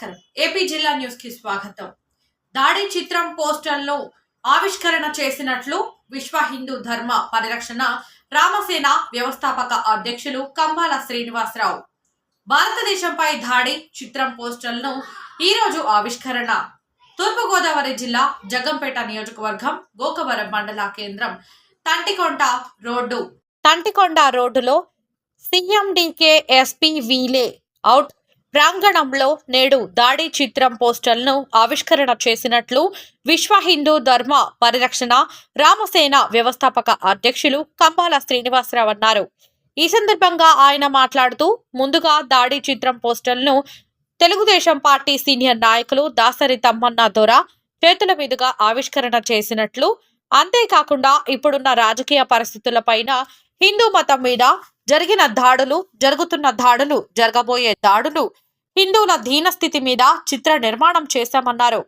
Bhaskar AP జిల్లా న్యూస్కి స్వాగతం. దాడి చిత్రం పోస్టర్లో ఆవిష్కరణ చేసినట్లు విశ్వ హిందూ ధర్మ పరిరక్షణ రామసేన వ్యవస్థాపక అధ్యక్షులు కంబాల శ్రీనివాసరావు. భారతదేశంపై దాడి చిత్రం పోస్టర్ను ఈ రోజు ఆవిష్కరణ. తూర్పుగోదావరి జిల్లా జగంపేట నియోజకవర్గం గోకవరం మండల కేంద్రం తంటికొండ రోడ్డు. తంటికొండ రోడ్డులో సిఎండికే ఎస్పీ వీలే అవుట్ ప్రాంగణంలో నేడు దాడి చిత్రం పోస్టర్ను ఆవిష్కరణ చేసినట్లు విశ్వ హిందూ ధర్మ పరిరక్షణ రామసేన వ్యవస్థాపక అధ్యక్షులు కంబాల శ్రీనివాసరావు అన్నారు. ఈ సందర్భంగా ఆయన మాట్లాడుతూ ముందుగా దాడి చిత్రం పోస్టర్ను తెలుగుదేశం పార్టీ సీనియర్ నాయకులు దాసరి తమ్మన్న దొర చేతుల మీదుగా ఆవిష్కరణ చేసినట్లు అంతేకాకుండా ఇప్పుడున్న రాజకీయ పరిస్థితులపైన హిందూ మతం మీద జరిగిన దాడులు జరుగుతున్న దాడులు జరగబోయే దాడులు హిందువుల దీనస్థితి మీద చిత్ర నిర్మాణం చేశామన్నారు.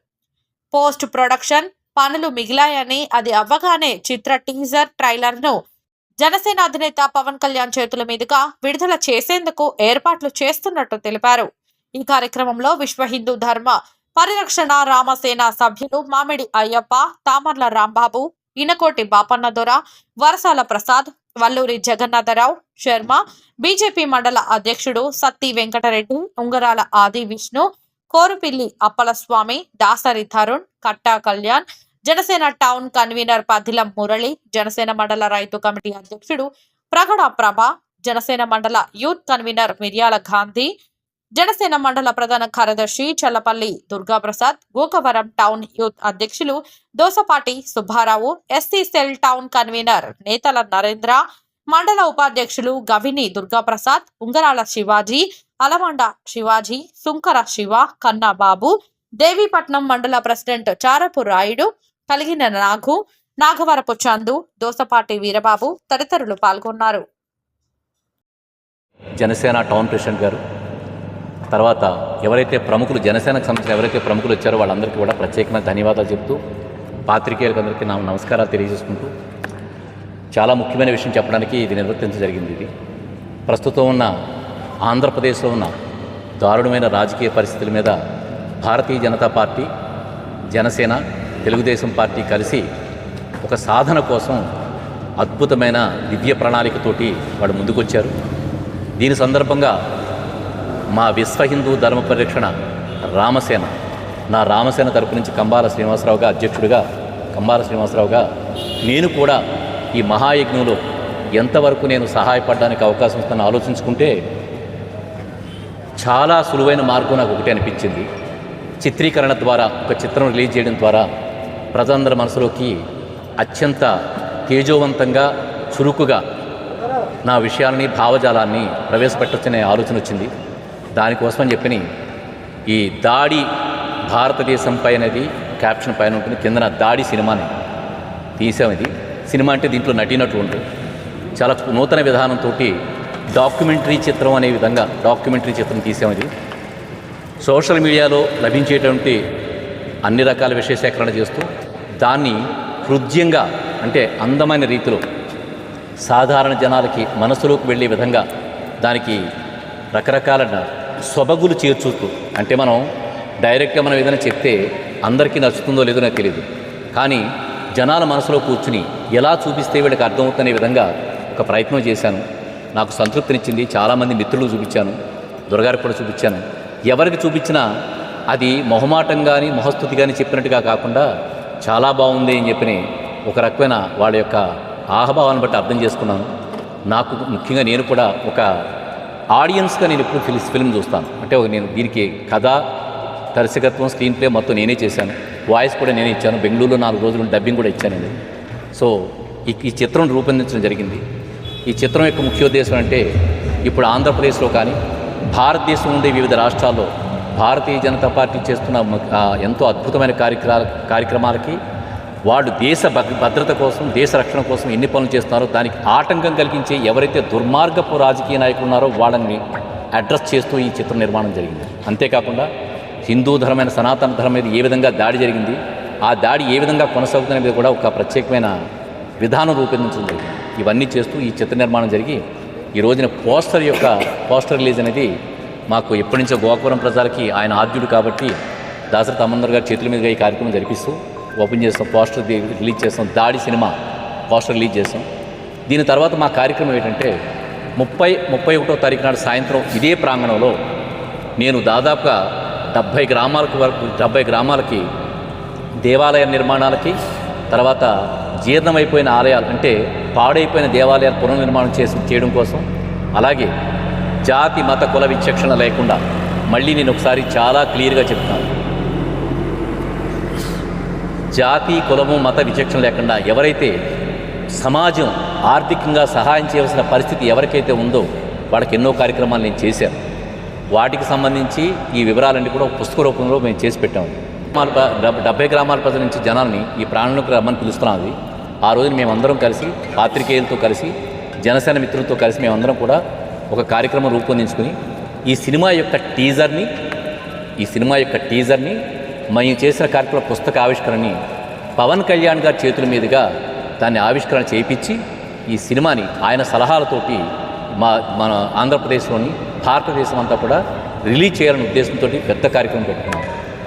పోస్ట్ ప్రొడక్షన్ పనులు మిగిలాయని అది అవ్వగానే చిత్ర టీజర్ ట్రైలర్ను జనసేన అధినేత పవన్ కళ్యాణ్ చేతుల మీదుగా విడుదల చేసేందుకు ఏర్పాట్లు చేస్తున్నట్టు తెలిపారు. ఈ కార్యక్రమంలో విశ్వ హిందూ ధర్మ పరిరక్షణ రామసేన సభ్యులు మామిడి అయ్యప్ప తామర్ల రాంబాబు ఇనకోటి బాపన్న దొర వరసాల ప్రసాద్ వల్లూరి జగన్నాథరావు శర్మ బీజేపీ మండల అధ్యక్షుడు సత్తి వెంకటరెడ్డి ఉంగరాల ఆది విష్ణు కోరుపిల్లి అప్పలస్వామి దాసరి తరుణ్ కట్టా కళ్యాణ్ జనసేన టౌన్ కన్వీనర్ పదిలం మురళి జనసేన మండల రైతు కమిటీ అధ్యక్షుడు ప్రగడ ప్రభ జనసేన మండల యూత్ కన్వీనర్ మిర్యాల గాంధీ జనసేన మండల ప్రధాన కార్యదర్శి చల్లపల్లి దుర్గాప్రసాద్ గోకవరం టౌన్ యూత్ అధ్యక్షులు Dosapati Subbarao SC cell town convener Netala Narendra మండల ఉపాధ్యక్షులు గవిని దుర్గాప్రసాద్ ఉంగరాల శివాజీ అలమండ శివాజీ సుంకర శివ కన్నా బాబు దేవీపట్నం మండల ప్రెసిడెంట్ చారపు రాయుడు కలిగిన నాగు నాగవరపు చందు దోసపాటి వీరబాబు తదితరులు పాల్గొన్నారు. జనసేన టౌన్ ప్రెసిడెంట్ గారు తర్వాత ఎవరైతే ప్రముఖులు జనసేనకు సంబంధించిన ఎవరైతే ప్రముఖులు వచ్చారో వాళ్ళందరికీ కూడా ప్రత్యేకంగా ధన్యవాదాలు చెప్తూ పాత్రికేయులకు అందరికీ నా నమస్కారాలు తెలియజేసుకుంటూ చాలా ముఖ్యమైన విషయం చెప్పడానికి ఇది నిర్వర్తించ జరిగింది ఇది. ప్రస్తుతం ఉన్న ఆంధ్రప్రదేశ్లో ఉన్న దారుణమైన రాజకీయ పరిస్థితుల మీద భారతీయ జనతా పార్టీ జనసేన తెలుగుదేశం పార్టీ కలిసి ఒక సాధన కోసం అద్భుతమైన దివ్య ప్రణాళికతోటి వాళ్ళు ముందుకొచ్చారు. దీని సందర్భంగా మా విశ్వ హిందూ ధర్మ పరిరక్షణ రామసేన. నా రామసేన తరపు నుంచి కంబాల శ్రీనివాసరావుగా అధ్యక్షుడిగా కంబాల శ్రీనివాసరావుగా నేను కూడా ఈ మహాయజ్ఞంలో ఎంతవరకు నేను సహాయపడడానికి అవకాశం ఇస్తాను ఆలోచించుకుంటే చాలా సులువైన మార్గం నాకు ఒకటి అనిపించింది. చిత్రీకరణ ద్వారా ఒక చిత్రం రిలీజ్ చేయడం ద్వారా ప్రజలందరి మనసులోకి అత్యంత తేజోవంతంగా చురుకుగా నా విషయాలని భావజాలాన్ని ప్రవేశపెట్టొచ్చనే ఆలోచన వచ్చింది. దానికోసమని చెప్పని ఈ దాడి భారతదేశం పైనది క్యాప్షన్ పైన ఉంటుంది కిందన దాడి సినిమాని తీసాం ఇది సినిమా అంటే దీంట్లో నటినట్లు ఉంటుంది చాలా నూతన విధానంతో డాక్యుమెంటరీ చిత్రం అనే విధంగా డాక్యుమెంటరీ చిత్రం తీసాం ఇది సోషల్ మీడియాలో లభించేటువంటి అన్ని రకాల విషయ సేకరణ చేస్తూ దాన్ని హృద్యంగా అంటే అందమైన రీతిలో సాధారణ జనాలకి మనసులోకి వెళ్ళే విధంగా దానికి రకరకాల సొబగులు చేర్చుతూ అంటే మనం డైరెక్ట్గా మనం ఏదైనా చెప్తే అందరికీ నచ్చుతుందో లేదో నాకు తెలియదు కానీ జనాల మనసులో కూర్చుని ఎలా చూపిస్తే వీళ్ళకి అర్థమవుతున్న విధంగా ఒక ప్రయత్నం చేశాను. నాకు సంతృప్తినిచ్చింది చాలామంది మిత్రులు చూపించాను దుర్గారికి కూడా చూపించాను. ఎవరికి చూపించినా అది మొహమాటం కానీ మొహస్థుతి కానీ చెప్పినట్టుగా కాకుండా చాలా బాగుంది అని చెప్పిన ఒక రకమైన వాళ్ళ యొక్క ఆహభావాన్ని బట్టి అర్థం చేసుకున్నాను. నాకు ముఖ్యంగా నేను కూడా ఒక ఆడియన్స్గా నేను ఎప్పుడు ఫిల్మ్ ఫిల్మ్ చూస్తాను. అంటే ఒక నేను దీనికి కథ దర్శకత్వం స్క్రీన్ ప్లే మొత్తం నేనే చేశాను. వాయిస్ కూడా నేనే ఇచ్చాను. బెంగళూరులో నాలుగు రోజులు డబ్బింగ్ కూడా ఇచ్చాను నేను. సో ఈ ఈ చిత్రం రూపొందించడం జరిగింది. ఈ చిత్రం యొక్క ముఖ్యోద్దేశం అంటే ఇప్పుడు ఆంధ్రప్రదేశ్లో కానీ భారతదేశం ఉండే వివిధ రాష్ట్రాల్లో భారతీయ జనతా పార్టీ చేస్తున్న ఎంతో అద్భుతమైన కార్యక్రమాల కార్యక్రమాలకి వాళ్ళు దేశ భద్రత కోసం దేశ రక్షణ కోసం ఎన్ని పనులు చేస్తున్నారో దానికి ఆటంకం కలిగించే ఎవరైతే దుర్మార్గపు రాజకీయ నాయకులు ఉన్నారో వాళ్ళని అడ్రస్ చేస్తూ ఈ చిత్ర నిర్మాణం జరిగింది. అంతేకాకుండా హిందూ ధర్మైన సనాతన ధర్మం మీద ఏ విధంగా దాడి జరిగింది ఆ దాడి ఏ విధంగా కొనసాగుతున్న మీద కూడా ఒక ప్రత్యేకమైన విధానం రూపొందించడం జరిగింది. ఇవన్నీ చేస్తూ ఈ చిత్ర నిర్మాణం జరిగి ఈ రోజున పోస్టర్ యొక్క పోస్టర్ రిలీజ్ అనేది మాకు ఎప్పటి నుంచో గోకవరం ప్రజలకి ఆయన ఆద్యుడు కాబట్టి దాసరి తమ్మందర్ గారి చేతుల మీదుగా ఈ కార్యక్రమం జరిపిస్తూ ఓపెన్ చేస్తాం పోస్టర్ రిలీజ్ చేస్తాం. దాడి సినిమా పోస్టర్ రిలీజ్ చేస్తాం. దీని తర్వాత మా కార్యక్రమం ఏంటంటే ముప్పై ముప్పై ఒకటో తారీఖు నాడు సాయంత్రం ఇదే ప్రాంగణంలో నేను దాదాపుగా డెబ్భై గ్రామాలకు వరకు డెబ్భై గ్రామాలకి దేవాలయ నిర్మాణాలకి తర్వాత జీర్ణమైపోయిన ఆలయాలు అంటే పాడైపోయిన దేవాలయాలు పునర్నిర్మాణం చేసి చేయడం కోసం అలాగే జాతి మత కుల విచక్షణ లేకుండా మళ్ళీ నేను ఒకసారి చాలా క్లియర్గా చెప్తాను. జాతి కులము మత విచక్షణ లేకుండా ఎవరైతే సమాజం ఆర్థికంగా సహాయం చేయవలసిన పరిస్థితి ఎవరికైతే ఉందో వాళ్ళకి ఎన్నో కార్యక్రమాలు నేను చేశాను. వాటికి సంబంధించి ఈ వివరాలన్నీ కూడా పుస్తక రూపంలో మేము చేసి పెట్టాము. డెబ్బై గ్రామాల ప్రజల నుంచి జనాల్ని ఈ ప్రాణులకు రమ్మని పిలుస్తున్నాం ఆ రోజున మేమందరం కలిసి పాత్రికేయులతో కలిసి జనసేన మిత్రులతో కలిసి మేమందరం కూడా ఒక కార్యక్రమం రూపొందించుకుని ఈ సినిమా యొక్క టీజర్ని ఈ సినిమా యొక్క టీజర్ని మేము చేసిన కార్యక్రమ పుస్తక ఆవిష్కరణని పవన్ కళ్యాణ్ గారి చేతుల మీదుగా దాన్ని ఆవిష్కరణ చేయించి ఈ సినిమాని ఆయన సలహాలతోటి మా మన ఆంధ్రప్రదేశ్లోని భారతదేశం అంతా కూడా రిలీజ్ చేయాలనే ఉద్దేశంతో పెద్ద కార్యక్రమం పెట్టుకున్నాం.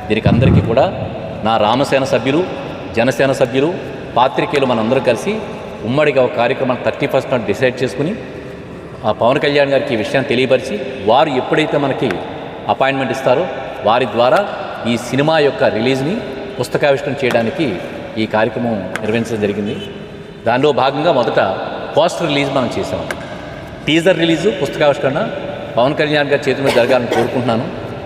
దీనికి అందరికీ కూడా నా రామసేన సభ్యులు జనసేన సభ్యులు పాత్రికేయులు మనందరం కలిసి ఉమ్మడిగా ఒక కార్యక్రమాన్ని థర్టీ ఫస్ట్ నాట్ డిసైడ్ చేసుకుని ఆ పవన్ కళ్యాణ్ గారికి ఈ విషయాన్ని తెలియపరిచి వారు ఎప్పుడైతే మనకి అపాయింట్మెంట్ ఇస్తారో వారి ద్వారా ఈ సినిమా యొక్క రిలీజ్ని పుస్తకావిష్కరణ చేయడానికి ఈ కార్యక్రమం నిర్వహించడం జరిగింది. దానిలో భాగంగా మొదట పోస్టర్ రిలీజ్ మనం చేసాం టీజర్ రిలీజు పుస్తకావిష్కరణ పవన్ కళ్యాణ్ గారి చేతి మీద జరగాలని కోరుకుంటున్నాను.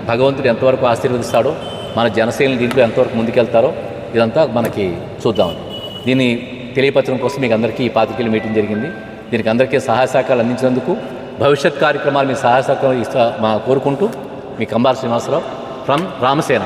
భగవంతుడు ఎంతవరకు ఆశీర్వదిస్తాడో మన జనసేన దీంట్లో ఎంతవరకు ముందుకెళ్తారో ఇదంతా మనకి చూద్దాం. దీన్ని తెలియపరచడం కోసం మీకు అందరికీ ఈ పాతికేయుల మీటింగ్ జరిగింది. దీనికి అందరికీ సహాయ సహకారాలు అందించినందుకు భవిష్యత్ కార్యక్రమాలు మీ సహాయ సహకారం ఇస్తా మా కోరుకుంటూ మీ కంబాల శ్రీనివాసరావు ఫ్రమ్ రామసేన